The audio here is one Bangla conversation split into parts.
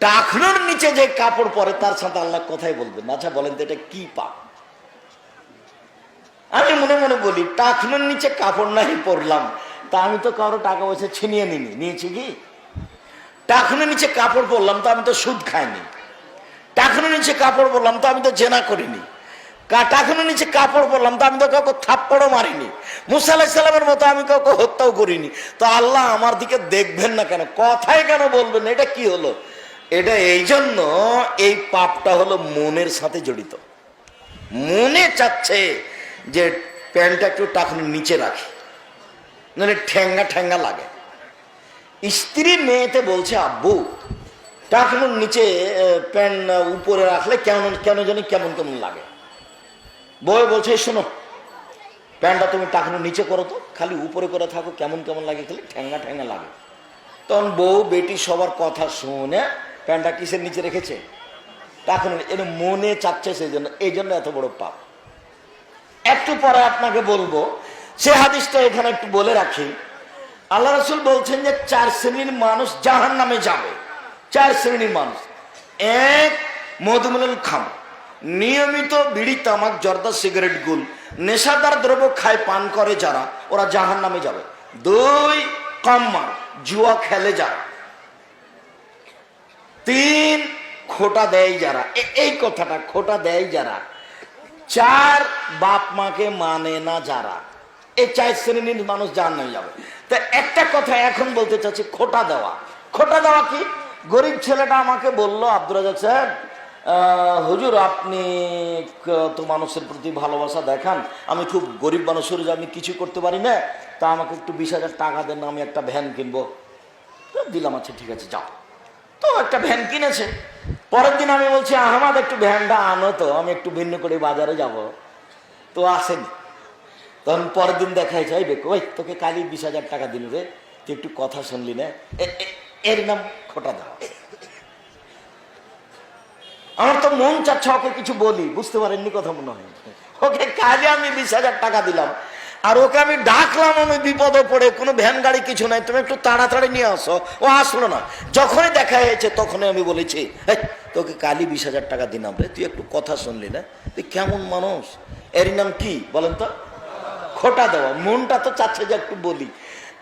টাকনোর নিচে যে কাপড় পরে, তার সাথে আল্লাহ কথাই বলবেন? আচ্ছা বলেন তো এটা কি পাপ আমি মনে মনে বলি টাকনোর নিচে কাপড় নাই পরলাম। তা আমি তো কারও টাকা পয়সা ছিনিয়ে নিনি নিয়েছি কি? টাকনোর নিচে কাপড় পরলাম, তো আমি তো সুদ খাইনি। টাকনোর নিচে কাপড় পরলাম, তো আমি তো জেনা করিনি। কা- নিচে কাপড় পরলাম, তো আমি তো কাউকে থাপ্পড়ও মারিনি। মুসা আলাহিসাল্লামের মতো আমি কাউকে হত্যাও করিনি। তো আল্লাহ আমার দিকে দেখবেন না কেন? কথাই কেন বলবেন? এটা কি হলো? এটা এই জন্য এই পাপটা হলো মনের সাথে জড়িত। মনে চাচ্ছে যে প্যান্টটা একটু টাকনোর নিচে রাখি মানে ঠ্যাঙ্গা ঠ্যাঙ্গা লাগে। স্ত্রী মেয়েতে বলছে, আব্বু টাকনোর নিচে প্যান্ট উপরে রাখলে কেমন, কেন জানি কেমন কেমন লাগে। বই বলছে, শোনো, প্যান্টটা তুমি টাকনোর নিচে করো তো, খালি উপরে করে থাকো, কেমন কেমন লাগে, খালি ঠ্যাঙ্গা ঠ্যাঙ্গা লাগে। তখন বউ বেটি সবার কথা শুনে প্যান্টটা কিসের নিচে রেখেছে? টাকনোর এর মনে চাচ্ছে সেই জন্য, এই জন্য এত বড় পাপ। একটু পরে আপনাকে বলব, সে হাদিসটা এখানে একটু বলে রাখি। আল্লাহ রসুল বলছেন যে, চার শ্রেণির মানুষ জাহান নামে যাবে। চার শ্রেণির মানুষ। এক মধুমুল খাম। নিয়মিত বিড়ি, তামাক, জর্দা, সিগারেট গুল, নেশাদার দ্রব্য খায়, পান করে যারা, ওরা জাহান নামে যাবে। দুই কাম্মা জুয়া খেলে যারা। তিন খোটা দেয় যারা। এই কথাটা, খোটা দেয় যারা। চার বাপ মাকে মানে না যারা। এই চার শ্রেণির মানুষ জান যাবে। তা একটা কথা এখন বলতে চাচ্ছি, খোটা দেওয়া। খোটা দেওয়া কি? গরিব ছেলেটা আমাকে বলল আব্দুল রাজাক সাহেব হুজুর, আপনি তো মানুষের প্রতি ভালোবাসা দেখান। আমি খুব গরিব মানুষের যে আমি কিছু করতে পারি না। তা আমাকে একটু বিশ হাজার টাকা দেন, আমি একটা ভ্যান কিনবো। দিলাম আচ্ছা ঠিক আছে, যাও। তো একটা ভ্যান কিনেছে। পরের দিন আমি বলছি, আহমাদ, একটু ভ্যানটা আনো তো, আমি একটু ভিন্ন করে বাজারে যাব। তো আসেনি। তখন পরের দিন দেখা যাচ্ছে এই বেকো, ওই তোকে কালি বিশ হাজার টাকা দিল রে, তুই একটু কথা শুনলি না। এর নাম খোটা দেওয়া আমার তো মন চাচ্ছে ওকে কিছু বলি, বুঝতে পারেননি কথা মনে হয়। ওকে কাজে আমি বিশ হাজার টাকা দিলাম। আর ওকে আমি ডাকলাম আমি বিপদে পড়ে কোনো ভ্যান গাড়ি কিছু নাই তুমি একটু তাড়াতাড়ি নিয়ে আসো। ও আসলো না। যখনই দেখা হয়েছে তখনই আমি বলেছি "এই, তোকে কালি বিশ হাজার টাকা দিলাম রে তুই একটু কথা শুনলি না? তুই কেমন মানুষ? এর নাম কি বলেন তো? খোটা দেওয়া। মনটা তো চাচ্ছে যে একটু বলি।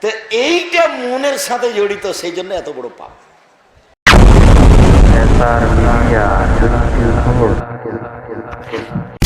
তো এইটা মনের সাথে জড়িত সেই জন্য এত বড় পাপ। Hood.